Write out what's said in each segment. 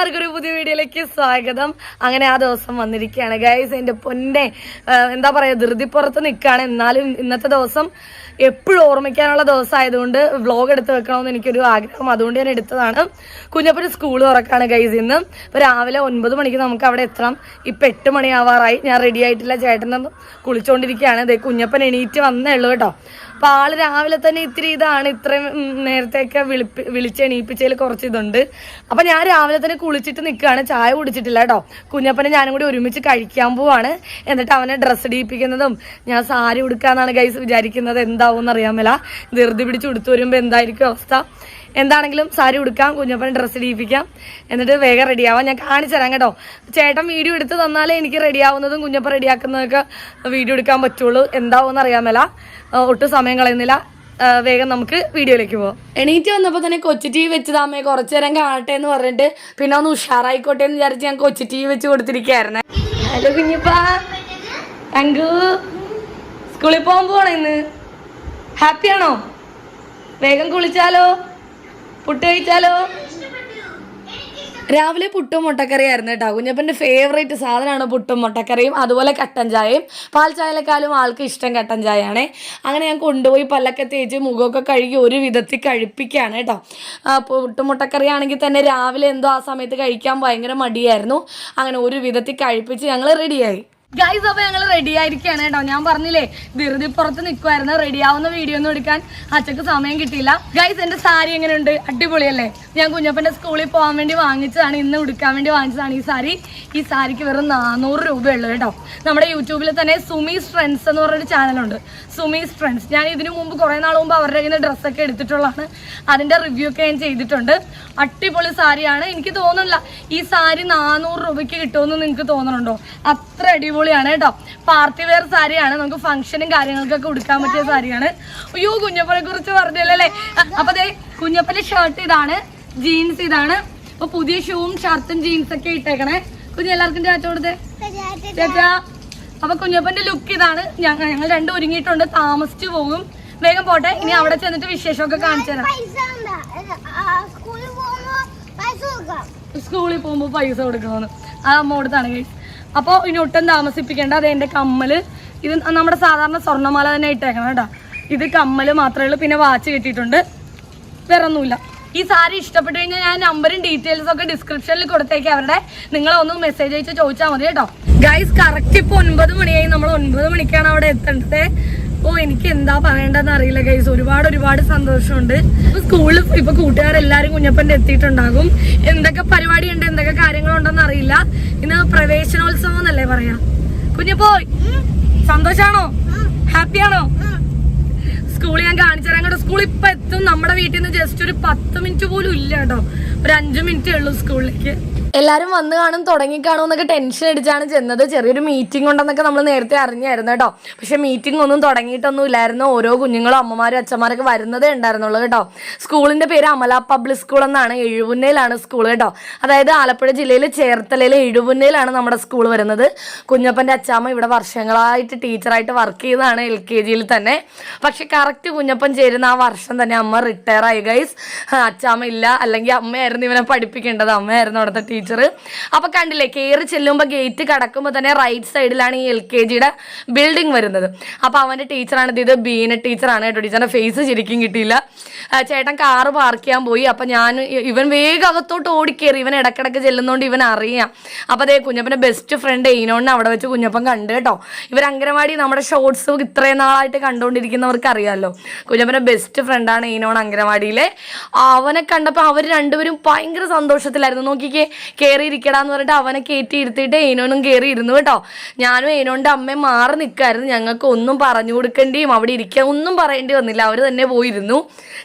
എല്ലാവർക്കും ഒരു പുതിയ വീഡിയോയിലേക്ക് സ്വാഗതം. അങ്ങനെ ആ ദിവസം വന്നിരിക്കുകയാണ്. ഗൈസ് എന്റെ പൊന്നെ എന്താ പറയുക ധൃതിപ്പുറത്ത് നിൽക്കുകയാണ്. എന്നാലും ഇന്നത്തെ ദിവസം എപ്പോഴും ഓർമ്മിക്കാനുള്ള ദിവസം ആയതുകൊണ്ട് വ്ളോഗ് എടുത്ത് വെക്കണമെന്ന് എനിക്കൊരു ആഗ്രഹം. അതുകൊണ്ട് ഞാൻ എടുത്തതാണ്. കുഞ്ഞപ്പന് സ്കൂൾ തുറക്കാണ് ഗൈസ് ഇന്ന്. ഇപ്പോൾ രാവിലെ ഒൻപത് മണിക്ക് നമുക്ക് അവിടെ എത്തണം. ഇപ്പം എട്ട് മണിയാവാറായി. ഞാൻ റെഡി ആയിട്ടില്ല. ചേട്ടൻ കുളിച്ചുകൊണ്ടിരിക്കുകയാണ് ദേ കുഞ്ഞപ്പൻ എണീറ്റ് വന്നേ ഉള്ളൂ കേട്ടോ. അപ്പോൾ ആൾ രാവിലെ തന്നെ ഇത്തിരി ഇതാണ്. ഇത്രയും നേരത്തെയൊക്കെ വിളിപ്പി വിളിച്ചെണീപ്പിച്ചതിൽ കുറച്ച് ഇതുണ്ട്. അപ്പൊ ഞാൻ രാവിലെ തന്നെ കുളിച്ചിട്ട് നിൽക്കുകയാണ് ചായ കുടിച്ചിട്ടില്ല കേട്ടോ കുഞ്ഞപ്പനെ ഞാനും കൂടി ഒരുമിച്ച് കഴിക്കാൻ പോവാണ്. എന്നിട്ട് അവനെ ഡ്രസ്സ് ഇടിയിപ്പിക്കുന്നതും ഞാൻ സാരി ഉടുക്കാന്നാണ് ഗൈസ് വിചാരിക്കുന്നത്. എന്താവും എന്നറിയാമല്ല ധൃതി പിടിച്ച് ഉടുത്തു വരുമ്പോൾ എന്തായിരിക്കും അവസ്ഥ? എന്താണെങ്കിലും സാരി ഉടുക്കാം കുഞ്ഞപ്പനെ ഡ്രസ്സ് ഇടിയിപ്പിക്കാം. എന്നിട്ട് വേഗം റെഡിയാവാം ഞാൻ കാണിച്ചു തരാം കേട്ടോ. ചേട്ടൻ വീഡിയോ എടുത്ത് തന്നാലേ എനിക്ക് റെഡിയാവുന്നതും കുഞ്ഞപ്പൻ റെഡിയാക്കുന്നതൊക്കെ വീഡിയോ എടുക്കാൻ പറ്റുള്ളൂ. എന്താവും അറിയാമല്ല ഒട്ടും സമയം കളയുന്നില്ല. വേഗം നമുക്ക് വീഡിയോയിലേക്ക് പോകാം എണീറ്റ് വന്നപ്പോൾ തന്നെ കൊച്ചു ടി വി വെച്ചതാമേ കുറച്ചു നേരം കാണട്ടെ എന്ന് പറഞ്ഞിട്ട് പിന്നെ ഒന്ന് ഉഷാറായിക്കോട്ടെ എന്ന് വിചാരിച്ച് ഞാൻ കൊച്ചു ടി വി വെച്ച് കൊടുത്തിരിക്കുകയായിരുന്നേ ഹലോ കുഞ്ഞിപ്പാ. അങ്കു സ്കൂളിൽ പോകാൻ പോവാണോ ഇന്ന്? ഹാപ്പിയാണോ വേഗം കുളിച്ചാലോ? പുട്ട് കഴിച്ചാലോ? രാവിലെ പുട്ടും മുട്ടക്കറിയായിരുന്നു കേട്ടോ. കുഞ്ഞപ്പന്റെ ഫേവറേറ്റ് സാധനമാണ് പുട്ടും മുട്ടക്കറിയും അതുപോലെ കട്ടൻ ചായയും. പാൽ ചായയിലെക്കാളും ആൾക്ക് ഇഷ്ടം കട്ടൻ ചായയാണേ. അങ്ങനെ ഞാൻ കൊണ്ടുപോയി പല്ലൊക്കെ തേച്ച് മുഖമൊക്കെ കഴുകി ഒരു വിധത്തിൽ കഴിപ്പിക്കുകയാണ് കേട്ടോ. അപ്പോൾ പുട്ടും മുട്ടക്കറി ആണെങ്കിൽ തന്നെ രാവിലെ എന്തോ ആ സമയത്ത് കഴിക്കാൻ ഭയങ്കര മടിയായിരുന്നു. അങ്ങനെ ഒരു വിധത്തിൽ കഴിപ്പിച്ച് ഞങ്ങൾ റെഡിയായി ഗൈസ് അപ്പൊ ഞങ്ങൾ റെഡി ആയിരിക്കാണ് കേട്ടോ. ഞാൻ പറഞ്ഞില്ലേ ധൃതി പുറത്ത് നിൽക്കുമായിരുന്നു റെഡി ആവുന്ന വീഡിയോ ഒന്നും എടുക്കാൻ അച്ഛക്ക് സമയം കിട്ടിയില്ല. ഗൈസ് എന്റെ സാരി എങ്ങനെയുണ്ട്? അടിപൊളിയല്ലേ? ഞാൻ കുഞ്ഞപ്പന്റെ സ്കൂളിൽ പോകാൻ വേണ്ടി വാങ്ങിച്ചതാണ്. ഇന്ന് ഉടുക്കാൻ വേണ്ടി വാങ്ങിച്ചതാണ് ഈ സാരി ഈ സാരിക്ക് വെറും നാനൂറ് രൂപയുള്ളൂ കേട്ടോ. നമ്മുടെ യൂട്യൂബിൽ തന്നെ സുമീസ് ഫ്രണ്ട്സ് എന്ന് പറഞ്ഞൊരു ചാനലുണ്ട് സുമീസ് ഫ്രണ്ട്സ് ഞാൻ ഇതിനു മുമ്പ് കുറേ നാൾ മുമ്പ് അവരുടെ കയ്യിൽ നിന്ന് ഡ്രസ്സൊക്കെ എടുത്തിട്ടുള്ളതാണ്. അതിന്റെ റിവ്യൂ ഒക്കെ ഞാൻ ചെയ്തിട്ടുണ്ട്. അടിപൊളി സാരിയാണ് എനിക്ക് തോന്നുന്നില്ല ഈ സാരി നാനൂറ് രൂപയ്ക്ക് കിട്ടുമെന്ന് നിങ്ങൾക്ക് തോന്നുന്നുണ്ടോ അത്ര അടിപൊളിയാണ് കേട്ടോ. പാർട്ടി വെയർ സാരിയാണ്. നമുക്ക് ഫംഗ്ഷനും കാര്യങ്ങൾക്കൊക്കെ ഉടുക്കാൻ പറ്റിയ സാരിയാണ്. അയ്യോ കുഞ്ഞപ്പനെ കുറിച്ച് പറഞ്ഞല്ലേ അപ്പൊ അതെ കുഞ്ഞപ്പന്റെ ഷർട്ട് ഇതാണ് ജീൻസ് ഇതാണ്. അപ്പൊ പുതിയ ഷൂവും ഷർട്ടും ജീൻസ് ഒക്കെ ഇട്ടേക്കണേ. കുഞ്ഞ് എല്ലാവർക്കും ചാച്ച കൊടുത്തേ. ചേച്ചാ അപ്പൊ കുഞ്ഞപ്പന്റെ ലുക്ക് ഇതാണ്. ഞങ്ങൾ ഞങ്ങൾ രണ്ടും ഒരുങ്ങിയിട്ടുണ്ട്. താമസിച്ചു പോകും. വേഗം പോട്ടെ. ഇനി അവിടെ ചെന്നിട്ട് വിശേഷമൊക്കെ കാണിച്ചു തരാം. സ്കൂളിൽ പോകുമ്പോ പൈസ കൊടുക്കണമെന്ന് ആ അമ്മ കൊടുത്താണ് ഗൈസ് അപ്പോൾ ഇനി ഒട്ടും താമസിപ്പിക്കേണ്ട. അത് എന്റെ കമ്മൽ. ഇത് നമ്മുടെ സാധാരണ സ്വർണമാല തന്നെ ഇട്ടേക്കണം കേട്ടോ. ഇത് കമ്മൽ മാത്രമേ ഉള്ളൂ. പിന്നെ വാച്ച് കിട്ടിയിട്ടുണ്ട്. വേറെ ഒന്നുമില്ല ഈ സാരി ഇഷ്ടപ്പെട്ടു കഴിഞ്ഞാൽ ഞാൻ നമ്പറും ഡീറ്റെയിൽസും ഒക്കെ ഡിസ്ക്രിപ്ഷനിൽ കൊടുത്തേക്ക്. അവരുടെ നിങ്ങൾ ഒന്ന് മെസ്സേജ് അയച്ച് ചോദിച്ചാൽ മതി കേട്ടോ. ഗൈസ് കറക്റ്റ് ഇപ്പോൾ ഒൻപത് മണിയായി. നമ്മൾ ഒൻപത് മണിക്കാണ് അവിടെ എത്തേണ്ടത്. ഓ എനിക്ക് എന്താ പറയേണ്ടതെന്ന് അറിയില്ല ഗൈസ് ഒരുപാട് ഒരുപാട് സന്തോഷമുണ്ട്. സ്കൂളിൽ ഇപ്പൊ കൂട്ടുകാരെല്ലാരും കുഞ്ഞപ്പന്റെ എത്തിയിട്ടുണ്ടാകും. എന്തൊക്കെ പരിപാടി ഉണ്ട് എന്തൊക്കെ കാര്യങ്ങളുണ്ടെന്ന് അറിയില്ല. ഇന്ന് പ്രവേശനോത്സവം എന്നല്ലേ പറയാ? കുഞ്ഞപ്പോയ് സന്തോഷാണോ? ഹാപ്പിയാണോ? സ്കൂളിൽ ഞാൻ കാണിച്ചു തരാം. കേട്ടോ സ്കൂൾ ഇപ്പൊ എത്തും. നമ്മുടെ വീട്ടിൽ നിന്ന് ജസ്റ്റ് ഒരു പത്ത് മിനിറ്റ് പോലും ഇല്ല കേട്ടോ. ഒരു അഞ്ചു മിനിറ്റേ ഉള്ളൂ സ്കൂളിലേക്ക് എല്ലാരും വന്ന് കാണും തുടങ്ങി കാണും എന്നൊക്കെ ടെൻഷൻ അടിച്ചാണ് ചെന്നത്. ചെറിയൊരു മീറ്റിംഗ് ഉണ്ടെന്നൊക്കെ നമ്മൾ നേരത്തെ അറിഞ്ഞായിരുന്നു കേട്ടോ. പക്ഷെ മീറ്റിംഗ് ഒന്നും തുടങ്ങിയിട്ടൊന്നും ഇല്ലായിരുന്നു ഓരോ കുഞ്ഞുങ്ങളും അമ്മമാരും അച്ഛന്മാരൊക്കെ വരുന്നതേ ഉണ്ടായിരുന്നുള്ളൂ കേട്ടോ. സ്കൂളിന്റെ പേര് അമല പബ്ലിക് സ്കൂൾ എന്നാണ്. എഴുപുന്നയിലാണ് സ്കൂൾ കേട്ടോ. അതായത് ആലപ്പുഴ ജില്ലയിലെ ചേർത്തലയിലെ എഴുപുന്നയിലാണ് നമ്മുടെ സ്കൂൾ വരുന്നത്. കുഞ്ഞപ്പന്റെ അച്ചാമ്മ ഇവിടെ വർഷങ്ങളായിട്ട് ടീച്ചറായിട്ട് വർക്ക് ചെയ്തതാണ് എൽ കെ ജിയിൽ തന്നെ. പക്ഷെ കറക്റ്റ് കുഞ്ഞപ്പൻ ചേരുന്ന ആ വർഷം തന്നെ അമ്മ റിട്ടയർ ആയി ഗൈസ് അച്ചാമ്മ ഇല്ല. അല്ലെങ്കിൽ അമ്മയായിരുന്നു ഇവനെ പഠിപ്പിക്കേണ്ടത്. അമ്മയായിരുന്നു അവിടുത്തെ അപ്പൊ കണ്ടില്ലേ കയറി ചെല്ലുമ്പോൾ ഗേറ്റ് കടക്കുമ്പോൾ തന്നെ റൈറ്റ് സൈഡിലാണ് ഈ എൽ കെ ജിയുടെ ബിൽഡിംഗ് വരുന്നത്. അപ്പൊ അവന്റെ ടീച്ചറാണ് ഇത്. ബീന ടീച്ചറാണ് കേട്ടോ ടീച്ചറിന്റെ ഫേസ് ശരിക്കും കിട്ടിയില്ല. ചേട്ടൻ കാറ് പാർക്ക് ചെയ്യാൻ പോയി. അപ്പൊ ഞാൻ ഇവൻ വേഗം അകത്തോട്ട് ഓടിക്കേറി. ഇവൻ ഇടക്കിടക്ക് ചെല്ലുന്നോണ്ട് ഇവൻ അറിയാം. അപ്പൊ അതേ കുഞ്ഞപ്പന്റെ ബെസ്റ്റ് ഫ്രണ്ട് എയ്നോണിനെ അവിടെ വെച്ച് കുഞ്ഞപ്പൻ കണ്ടു കേട്ടോ. ഇവർ അങ്കനവാടി നമ്മുടെ ഷോർട്സ് ഇത്രയും നാളായിട്ട് കണ്ടുകൊണ്ടിരിക്കുന്നവർക്ക് അറിയാമല്ലോ കുഞ്ഞപ്പന്റെ ബെസ്റ്റ് ഫ്രണ്ടാണ് എയിനോൺ അങ്കനവാടിയിലെ അവനെ കണ്ടപ്പോൾ അവർ രണ്ടുപേരും ഭയങ്കര സന്തോഷത്തിലായിരുന്നു. നോക്കിക്കേ കയറി ഇരിക്കടാന്ന് പറഞ്ഞിട്ട് അവനെ കയറ്റി ഇരുത്തിയിട്ട് ഏനോനും കയറി ഇരുന്നു കേട്ടോ. ഞാനും ഏനോന്റെ അമ്മയും മാറി നിൽക്കായിരുന്നു ഞങ്ങൾക്ക് ഒന്നും പറഞ്ഞു കൊടുക്കേണ്ടിയും അവിടെ ഇരിക്കാൻ ഒന്നും പറയേണ്ടി വന്നില്ല. അവർ തന്നെ പോയിരുന്നു.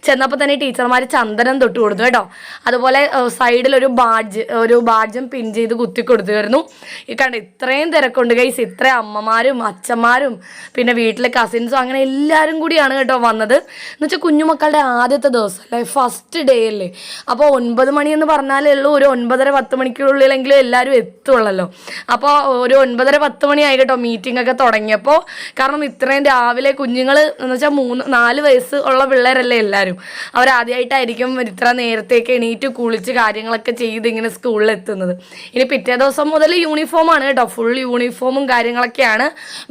ചെന്നപ്പോൾ തന്നെ ടീച്ചർമാർ ചന്ദനം തൊട്ട് കൊടുത്തു കേട്ടോ. അതുപോലെ സൈഡിൽ ഒരു ബാഡ്ജ് ഒരു ബാഡ്ജും പിൻ ചെയ്ത് കുത്തി കൊടുത്തുമായിരുന്നു ഈ കണ്ട ഇത്രയും തിരക്കുണ്ട് ഗൈസ് ഇത്രയും അമ്മമാരും അച്ഛന്മാരും പിന്നെ വീട്ടിലെ കസിൻസും അങ്ങനെ എല്ലാവരും കൂടിയാണ് കേട്ടോ വന്നത്. എന്ന് വെച്ചാൽ കുഞ്ഞുമക്കളുടെ ആദ്യത്തെ ദിവസം അല്ലേ ഫസ്റ്റ് ഡേ അല്ലേ? അപ്പോൾ ഒൻപത് മണി എന്ന് പറഞ്ഞാലേ ഉള്ളൂ. ഒരു ഒൻപതര പത്ത് പത്ത് മണിക്കുള്ളിലെങ്കിലും എല്ലാവരും എത്തുള്ളല്ലോ. അപ്പോൾ ഒരു ഒൻപതര പത്ത് മണിയായി കേട്ടോ മീറ്റിംഗ് ഒക്കെ തുടങ്ങിയപ്പോൾ കാരണം ഇത്രയും രാവിലെ കുഞ്ഞുങ്ങൾ എന്ന് വെച്ചാൽ മൂന്ന് നാല് വയസ്സ് ഉള്ള പിള്ളേരല്ലേ എല്ലാവരും അവരാദ്യമായിട്ടായിരിക്കും ഇത്ര നേരത്തേക്ക് എണീറ്റ് കുളിച്ച് കാര്യങ്ങളൊക്കെ ചെയ്ത് ഇങ്ങനെ സ്കൂളിൽ എത്തുന്നത്. ഇനി പിറ്റേ ദിവസം മുതൽ യൂണിഫോമാണ് കേട്ടോ. ഫുൾ യൂണിഫോമും കാര്യങ്ങളൊക്കെയാണ്.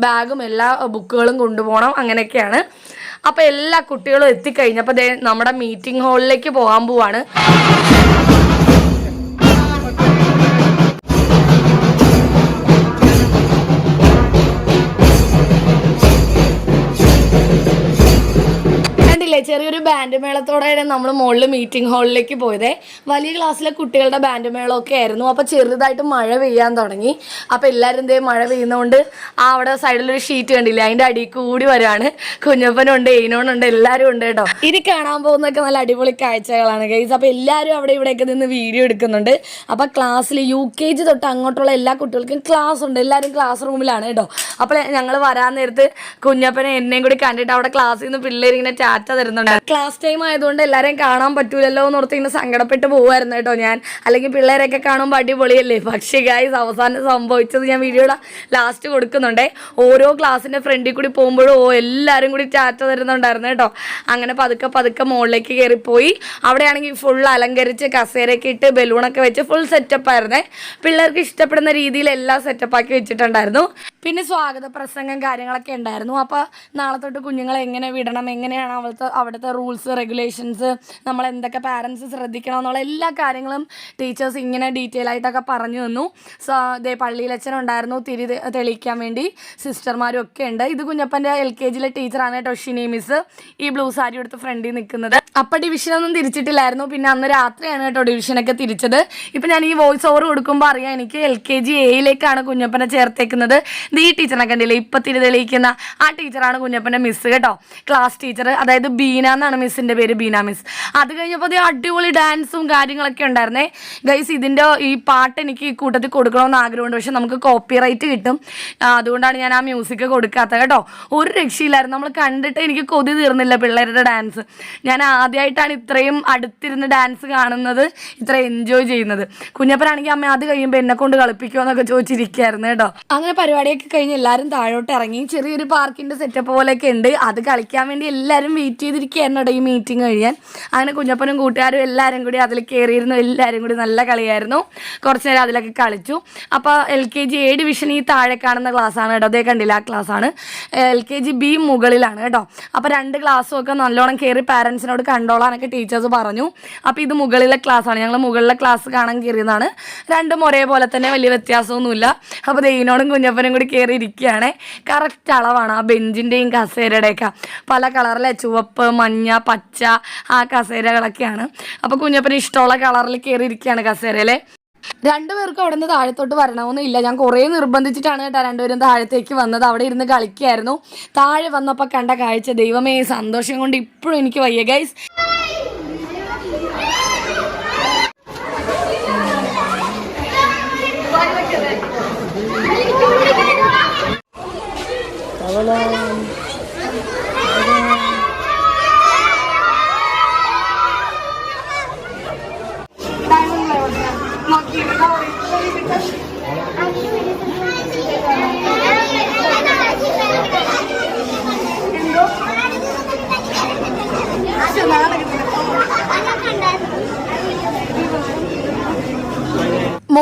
ബാഗും എല്ലാ ബുക്കുകളും കൊണ്ടുപോകണം അങ്ങനെയൊക്കെയാണ്. അപ്പോൾ എല്ലാ കുട്ടികളും എത്തിക്കഴിഞ്ഞപ്പോൾ നമ്മുടെ മീറ്റിംഗ് ഹാളിലേക്ക് പോകാൻ പോവാണ്. ചെറിയൊരു ബാൻഡ് മേളത്തോടെയാണ് നമ്മൾ മുകളിൽ മീറ്റിംഗ് ഹാളിലേക്ക് പോയത്. വലിയ ക്ലാസ്സിലെ കുട്ടികളുടെ ബാൻഡ് മേളമൊക്കെ ആയിരുന്നു. അപ്പോൾ ചെറുതായിട്ട് മഴ പെയ്യാൻ തുടങ്ങി. അപ്പോൾ എല്ലാവരും എന്തേ മഴ പെയ്യുന്നതുകൊണ്ട് ആ അവിടെ സൈഡിലൊരു ഷീറ്റ് കണ്ടില്ലേ? അതിന്റെ അടിയിൽ കൂടി വരാണ്. കുഞ്ഞപ്പനുണ്ട് ഏനോണുണ്ട് എല്ലാവരും ഉണ്ട് കേട്ടോ. ഇനി കാണാൻ പോകുന്നതൊക്കെ നല്ല അടിപൊളി കാഴ്ചകളാണ് ഗൈസ് അപ്പോൾ എല്ലാവരും അവിടെ ഇവിടെയൊക്കെ നിന്ന് വീഡിയോ എടുക്കുന്നുണ്ട്. അപ്പോൾ ക്ലാസ്സിൽ യു കെ ജി തൊട്ട് അങ്ങോട്ടുള്ള എല്ലാ കുട്ടികൾക്കും ക്ലാസ് ഉണ്ട്. എല്ലാവരും ക്ലാസ് റൂമിലാണ് കേട്ടോ. അപ്പോൾ ഞങ്ങൾ വരാൻ നേരത്ത് കുഞ്ഞപ്പനെ എന്നെയും കൂടി കണ്ടിട്ട് അവിടെ ക്ലാസ്സിൽ നിന്ന് പിള്ളേർ ഇങ്ങനെ ചാറ്റ തരുന്നുണ്ട്. ക്ലാസ് ടൈം ആയതുകൊണ്ട് എല്ലാവരെയും കാണാൻ പറ്റൂലല്ലോ എന്ന് ഓർത്ത് ഇങ്ങനെ സങ്കടപ്പെട്ട് പോകുമായിരുന്നു കേട്ടോ ഞാൻ. അല്ലെങ്കിൽ പിള്ളേരൊക്കെ കാണുമ്പോൾ അടിപൊളിയല്ലേ? പക്ഷേ ഗായ്സ് അവസാനം സംഭവിച്ചത് ഞാൻ വീഡിയോയുടെ ലാസ്റ്റ് കൊടുക്കുന്നുണ്ടേ. ഓരോ ക്ലാസ്സിന്റെ ഫ്രണ്ടിൽ കൂടി പോകുമ്പോഴും ഓ എല്ലാവരും കൂടി ടാറ്റ തരുന്നുണ്ടായിരുന്നു കേട്ടോ. അങ്ങനെ പതുക്കെ പതുക്കെ മുകളിലേക്ക് കയറിപ്പോയി. അവിടെയാണെങ്കിൽ ഫുൾ അലങ്കരിച്ച് കസേരയൊക്കെ ഇട്ട് ബലൂണൊക്കെ വെച്ച് ഫുൾ സെറ്റപ്പ് ആയിരുന്നേ. പിള്ളേർക്ക് ഇഷ്ടപ്പെടുന്ന രീതിയിൽ എല്ലാം സെറ്റപ്പാക്കി വെച്ചിട്ടുണ്ടായിരുന്നു. പിന്നെ സ്വാഗത പ്രസംഗം കാര്യങ്ങളൊക്കെ ഉണ്ടായിരുന്നു. അപ്പോൾ നാളെ തൊട്ട് കുഞ്ഞുങ്ങളെ എങ്ങനെ വിടണം? എങ്ങനെയാണ് അവിടുത്തെ അവിടുത്തെ റൂൾസ് റെഗുലേഷൻസ് നമ്മൾ എന്തൊക്കെ പാരൻസ് ശ്രദ്ധിക്കണം എന്നുള്ള എല്ലാ കാര്യങ്ങളും ടീച്ചേഴ്സ് ഇങ്ങനെ ഡീറ്റെയിൽ ആയിട്ടൊക്കെ പറഞ്ഞു തന്നു. സോ ദേ പള്ളിയിലച്ഛൻ ഉണ്ടായിരുന്നു തിരി തെളിയിക്കാൻ വേണ്ടി സിസ്റ്റർമാരും ഒക്കെ ഉണ്ട്. ഇത് കുഞ്ഞപ്പന്റെ എൽ കെ ജിയിലെ ടീച്ചറാണ് കേട്ടോ ഷിനി മിസ് ഈ ബ്ലൂ സാരി എടുത്ത് ഫ്രണ്ടിൽ നിൽക്കുന്നത്. അപ്പം ഡിവിഷനൊന്നും തിരിച്ചിട്ടില്ലായിരുന്നു. പിന്നെ അന്ന് രാത്രിയാണ് കേട്ടോ ഡിവിഷനൊക്കെ തിരിച്ചത്. ഇപ്പം ഞാൻ ഈ വോയിസ് ഓവർ കൊടുക്കുമ്പോൾ അറിയാം എനിക്ക് എൽ കെ ജി എയിലേക്കാണ് കുഞ്ഞപ്പനെ ചേർത്തേക്കുന്നത്. ഇത് ഈ ടീച്ചറിനെ കണ്ടില്ലേ? ഇപ്പം തിരി തെളിയിക്കുന്ന ആ ടീച്ചറാണ് കുഞ്ഞപ്പന്റെ മിസ് കേട്ടോ. ക്ലാസ് ടീച്ചർ അതായത് ബീന എന്നാണ് മിസ്സിന്റെ പേര് ബീന മിസ്. അത് കഴിഞ്ഞപ്പോൾ അത് അടിപൊളി ഡാൻസും കാര്യങ്ങളൊക്കെ ഉണ്ടായിരുന്നേ. ഗൈസ് ഇതിന്റെ ഈ പാട്ട് എനിക്ക് ഈ കൂട്ടത്തിൽ കൊടുക്കണമെന്ന് ആഗ്രഹമുണ്ട്. പക്ഷെ നമുക്ക് കോപ്പിറൈറ്റ് കിട്ടും. അതുകൊണ്ടാണ് ഞാൻ ആ മ്യൂസിക് കൊടുക്കാത്തത് കേട്ടോ. ഒരു രക്ഷയില്ലായിരുന്നു. നമ്മൾ കണ്ടിട്ട് എനിക്ക് കൊതി തീർന്നില്ല പിള്ളേരുടെ ഡാൻസ് ഞാൻ ആദ്യമായിട്ടാണ് ഇത്രയും അടുത്തിരുന്ന് ഡാൻസ് കാണുന്നത് ഇത്ര എൻജോയ് ചെയ്യുന്നത്. കുഞ്ഞപ്പനാണെങ്കിൽ അമ്മ അത് കഴിയുമ്പോൾ എന്നെ കൊണ്ട് കളിപ്പിക്കുമോ എന്നൊക്കെ ചോദിച്ചിരിക്കുകയായിരുന്നു കേട്ടോ. അങ്ങനെ പരിപാടിയൊക്കെ കഴിഞ്ഞ് എല്ലാവരും താഴോട്ട് ഇറങ്ങി. ചെറിയൊരു പാർക്കിന്റെ സെറ്റപ്പ് പോലെയൊക്കെ ഉണ്ട്. അത് കളിക്കാൻ വേണ്ടി എല്ലാവരും വെയിറ്റ് ചെയ്തിരിക്കുകയായിരുന്നു കേട്ടോ ഈ മീറ്റിംഗ് കഴിയാൻ അങ്ങനെ കുഞ്ഞപ്പനും കൂട്ടുകാരും എല്ലാവരും കൂടി അതിൽ കയറിയിരുന്നു എല്ലാവരും കൂടി നല്ല കളിയായിരുന്നു. കുറച്ച് നേരം അതിലൊക്കെ കളിച്ചു. അപ്പോൾ L K G A division ഈ താഴെ കാണുന്ന ക്ലാസ്സാണ് കേട്ടോ. അതേ കണ്ടില്ല ആ ക്ലാസ്സാണ് എൽ കെ ജി ബി മുകളിലാണ് കേട്ടോ. അപ്പോൾ രണ്ട് ക്ലാസ്സും ഒക്കെ നല്ലോണം കയറി പാരൻസിനോട് കണ്ടോളാനൊക്കെ ടീച്ചേഴ്സ് പറഞ്ഞു. അപ്പോൾ ഇത് മുകളിലെ ക്ലാസ്സാണ് ഞങ്ങൾ മുകളിലെ ക്ലാസ് കാണാൻ കയറിയതാണ്. രണ്ടും ഒരേപോലെ തന്നെ വലിയ വ്യത്യാസമൊന്നുമില്ല. അപ്പോൾ ദൈനോടും കുഞ്ഞപ്പനും കൂടി കയറി ഇരിക്കുകയാണ് കറക്റ്റ് അളവാണ് ആ ബെഞ്ചിന്റെയും കസേരയുടെയൊക്കെ. പല കളറിലെ ചുവപ്പ് മഞ്ഞ പച്ച ആ കസേരകളൊക്കെയാണ്. അപ്പോൾ കുഞ്ഞപ്പന് ഇഷ്ടമുള്ള കളറിൽ കയറി ഇരിക്കുകയാണ് കസേരയിലെ രണ്ടുപേർക്കും അവിടെ നിന്ന് താഴത്തോട്ട് വരണമെന്നില്ല ഞാൻ കുറേ നിർബന്ധിച്ചിട്ടാണ് കേട്ടോ രണ്ടുപേരും താഴത്തേക്ക് വന്നത്. അവിടെ ഇരുന്ന് കളിക്കുകയായിരുന്നു. താഴെ വന്നപ്പോൾ കണ്ട കാഴ്ച ദൈവമേ സന്തോഷം കൊണ്ട് ഇപ്പോഴും എനിക്ക് വയ്യ. ഗൈസ് আমাকে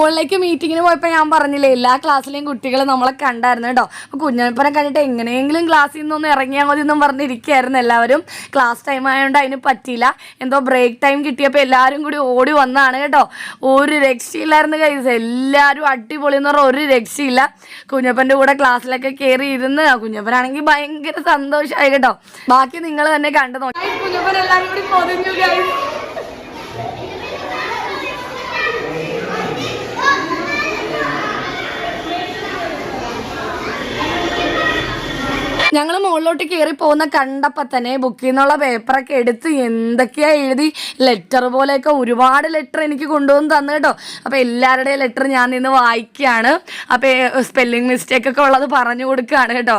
മുകളിലേക്ക് മീറ്റിങ്ങിന് പോയപ്പോൾ ഞാൻ പറഞ്ഞില്ലേ എല്ലാ ക്ലാസ്സിലെയും കുട്ടികൾ നമ്മളെ കണ്ടായിരുന്നു കേട്ടോ. അപ്പോൾ കുഞ്ഞപ്പനെ കണ്ടിട്ട് എങ്ങനെയെങ്കിലും ക്ലാസ്സിൽ നിന്നൊന്ന് ഇറങ്ങിയാൽ മതി എന്നും പറഞ്ഞിരിക്കുകയായിരുന്നു എല്ലാവരും. ക്ലാസ് ടൈം ആയതുകൊണ്ട് അതിന് പറ്റിയില്ല. എന്തോ ബ്രേക്ക് ടൈം കിട്ടിയപ്പോൾ എല്ലാവരും കൂടി ഓടി വന്നതാണ് കേട്ടോ. ഒരു രക്ഷയില്ലായിരുന്നു കൈസ് എല്ലാവരും അടിപൊളി എന്ന് പറഞ്ഞാൽ ഒരു രക്ഷയില്ല. കുഞ്ഞപ്പന്റെ കൂടെ ക്ലാസ്സിലൊക്കെ കയറി ഇരുന്ന് കുഞ്ഞപ്പനാണെങ്കിൽ ഭയങ്കര സന്തോഷമായി കേട്ടോ. ബാക്കി നിങ്ങൾ തന്നെ കണ്ടു നോക്കി. കുഞ്ഞപ്പൻ എല്ലാവരും കൂടി പൊതിഞ്ഞു guys. ഞങ്ങൾ മുകളിലോട്ട് കയറി പോകുന്ന കണ്ടപ്പോൾ തന്നെ ബുക്കിൽ നിന്നുള്ള പേപ്പറൊക്കെ എടുത്ത് എന്തൊക്കെയാ എഴുതി ലെറ്റർ പോലെയൊക്കെ ഒരുപാട് ലെറ്റർ എനിക്ക് കൊണ്ടുവന്ന് തന്നു കേട്ടോ. അപ്പോൾ എല്ലാവരുടെയും ലെറ്റർ ഞാൻ നിന്ന് വായിക്കുകയാണ്. അപ്പോൾ സ്പെല്ലിംഗ് മിസ്റ്റേക്കൊക്കെ ഉള്ളത് പറഞ്ഞു കൊടുക്കുകയാണ് കേട്ടോ.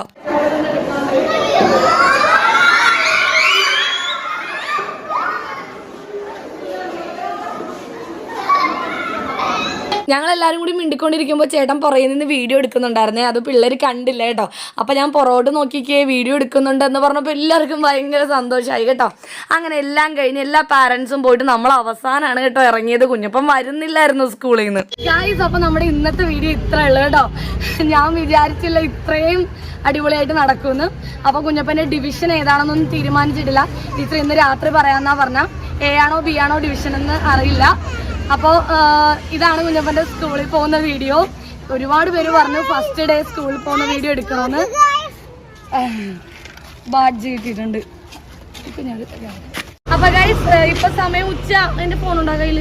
ഞങ്ങൾ എല്ലാവരും കൂടി മിണ്ടിക്കൊണ്ടിരിക്കുമ്പോൾ ചേട്ടൻ പുറകിൽ നിന്ന് വീഡിയോ എടുക്കുന്നുണ്ടായിരുന്നേ. അത് പിള്ളേർ കണ്ടില്ല കേട്ടോ? അപ്പോൾ ഞാൻ പുറകോട്ട് നോക്കിക്കേ വീഡിയോ എടുക്കുന്നുണ്ടെന്ന് പറഞ്ഞപ്പോൾ എല്ലാവർക്കും ഭയങ്കര സന്തോഷമായി കേട്ടോ. അങ്ങനെ എല്ലാം കഴിഞ്ഞ് എല്ലാ പാരൻസും പോയിട്ട് നമ്മൾ അവസാനമാണ് കേട്ടോ ഇറങ്ങിയത്. കുഞ്ഞപ്പം വരുന്നില്ലായിരുന്നു സ്കൂളിൽ നിന്ന്. ഗായ്സ് അപ്പോൾ നമ്മുടെ ഇന്നത്തെ വീഡിയോ ഇത്ര ഉള്ളു കേട്ടോ. ഞാൻ വിചാരിച്ചില്ല ഇത്രയും അടിപൊളിയായിട്ട് നടക്കുമെന്ന്. അപ്പോൾ കുഞ്ഞപ്പന്റെ ഡിവിഷൻ ഏതാണെന്നൊന്നും തീരുമാനിച്ചിട്ടില്ല. ടീച്ചർ ഇന്ന് രാത്രി പറയാമെന്നാ പറഞ്ഞ. എ ആണോ ബി ആണോ ഡിവിഷൻ എന്ന് അറിയില്ല. അപ്പോൾ ഇതാണ് കുഞ്ഞപ്പന്റെ സ്കൂളിൽ പോകുന്ന വീഡിയോ. ഒരുപാട് പേര് പറഞ്ഞു ഫസ്റ്റ് ഡേ സ്കൂളിൽ പോകുന്ന വീഡിയോ എടുക്കണമെന്ന് ബാഡ്ജ് കിട്ടിയിട്ടുണ്ട്. അപ്പൊ ഗൈസ് ഇപ്പൊ സമയം ഉച്ച എന്റെ ഫോണുണ്ടോ ഉണ്ടോ കയ്യിൽ?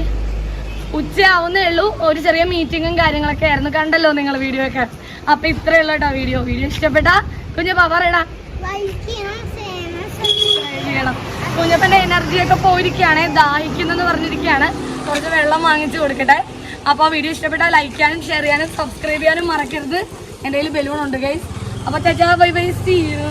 ഉച്ച ആവുന്നേ ഉള്ളൂ. ഒരു ചെറിയ മീറ്റിങ്ങും കാര്യങ്ങളൊക്കെ ആയിരുന്നു. കണ്ടല്ലോ നിങ്ങൾ വീഡിയോ ഒക്കെ. അപ്പൊ ഇത്രേ ഉള്ളൂ കേട്ടോ വീഡിയോ വീഡിയോ ഇഷ്ടപ്പെട്ട കുഞ്ഞപ്പ പറയടാ. കുഞ്ഞപ്പന്റെ എനർജി ഒക്കെ പോയിരിക്കുകയാണ്. ദാഹിക്കുന്നെന്ന് പറഞ്ഞിരിക്കുകയാണ്. കുറച്ച് വെള്ളം വാങ്ങിച്ചു കൊടുക്കട്ടെ. അപ്പോൾ വീഡിയോ ഇഷ്ടപ്പെട്ടാൽ ലൈക്ക് ചെയ്യാനും ഷെയർ ചെയ്യാനും സബ്സ്ക്രൈബ് ചെയ്യാനും മറക്കരുത്. എന്റെ കയ്യിൽ ബലൂൺ ഉണ്ട് ഗൈസ് അപ്പോൾ ചേച്ചാ ബൈ ബൈ സീ യു